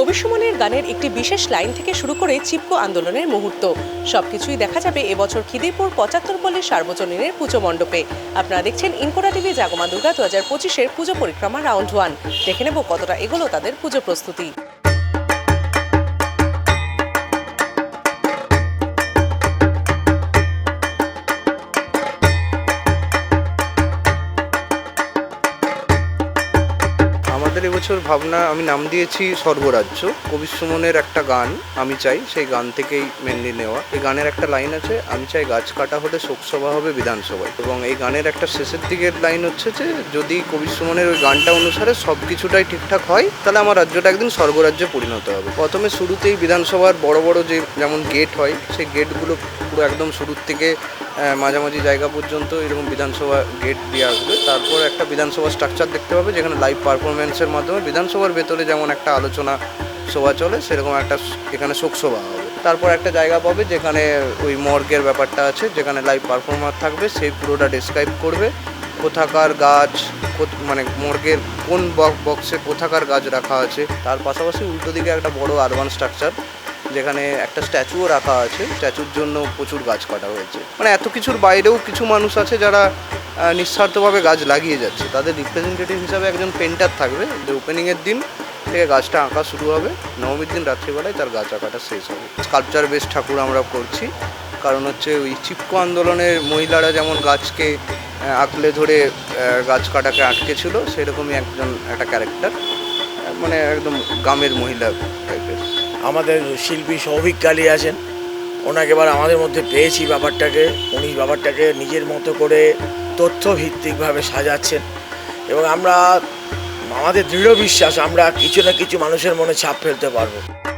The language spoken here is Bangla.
কবিসুমনের গানের একটি বিশেষ লাইন থেকে শুরু করে চিপকো আন্দোলনের মুহূর্ত। সবকিছুই দেখা যাবে এবছর খিদিরপুর পঁচাত্তর পল্লী সার্বজনীনের পুজো মণ্ডপে। আপনারা দেখছেন ইনকোরা টিভি, জাগমা দুর্গা দু হাজার পঁচিশের পুজো পরিক্রমা রাউন্ড ওয়ান। দেখে নেব কতটা এগোলো তাদের পুজো প্রস্তুতি। আমাদের এবছর ভাবনা, আমি নাম দিয়েছি স্বর্গরাজ্য। কবি সুমনের একটা গান আমি চাই, সেই গান থেকেই মেনলি নেওয়া। এই গানের একটা লাইন আছে, আমি চাই গাছ কাটা হলে শোকসভা হবে বিধানসভায়। এবং এই গানের একটা শেষের দিকের লাইন হচ্ছে যে, যদি কবি সুমনের ওই গানটা অনুসারে সব কিছুটাই ঠিকঠাক হয়, তাহলে আমার রাজ্যটা একদিন স্বর্গরাজ্যে পরিণত হবে। প্রথমে শুরুতেই বিধানসভার বড় বড় যে যেমন গেট হয়, সেই গেটগুলো পুরো একদম শুরুর থেকে মাঝামাঝি জায়গা পর্যন্ত এরকম বিধানসভা গেট দিয়ে আসবে। তারপর একটা বিধানসভা স্ট্রাকচার দেখতে পাবে, যেখানে লাইভ পারফরমেন্সের মাধ্যমে বিধানসভার ভেতরে যেমন একটা আলোচনা সভা চলে, সেরকম একটা এখানে শোকসভা হবে। তারপর একটা জায়গা পাবে যেখানে ওই মর্গের ব্যাপারটা আছে, যেখানে লাইভ পারফর্মার থাকবে সেই পুরোটা ডিসক্রাইব করবে। কোথাকার গাছ মানে মর্গের কোন বক্সে কোথাকার গাছ রাখা আছে, তার পাশাপাশি উল্টো দিকে একটা বড় আরবান স্ট্রাকচার যেখানে একটা স্ট্যাচুও রাখা আছে। স্ট্যাচুর জন্য প্রচুর গাছ কাটা হয়েছে। মানে এত কিছুর বাইরেও কিছু মানুষ আছে যারা নিঃস্বার্থভাবে গাছ লাগিয়ে যাচ্ছে। তাদের রিপ্রেজেন্টেটিভ হিসাবে একজন পেন্টার থাকবে যে ওপেনিংয়ের দিন থেকে গাছটা আঁকা শুরু হবে। নবমীর দিন রাত্রিবেলায় তার গাছ আঁকাটা শেষ হবে। স্কাল্পচার বেস ঠাকুর আমরা করছি। কারণ হচ্ছে ওই চিপকো আন্দোলনের মহিলারা যেমন গাছকে আঁকলে ধরে গাছ কাটাকে আটকেছিল, সেরকমই একজন, একটা ক্যারেক্টার মানে একদম গ্রামের মহিলা টাইপের আমাদের শিল্পী সৌভিক কালী আছেন। ওনাকে এবার আমাদের মধ্যে পেয়েছি ব্যাপারটাকে। উনি ব্যাপারটাকে নিজের মতো করে তথ্যভিত্তিকভাবে সাজাচ্ছেন। এবং আমরা, আমাদের দৃঢ় বিশ্বাস, আমরা কিছু না কিছু মানুষের মনে ছাপ ফেলতে পারব।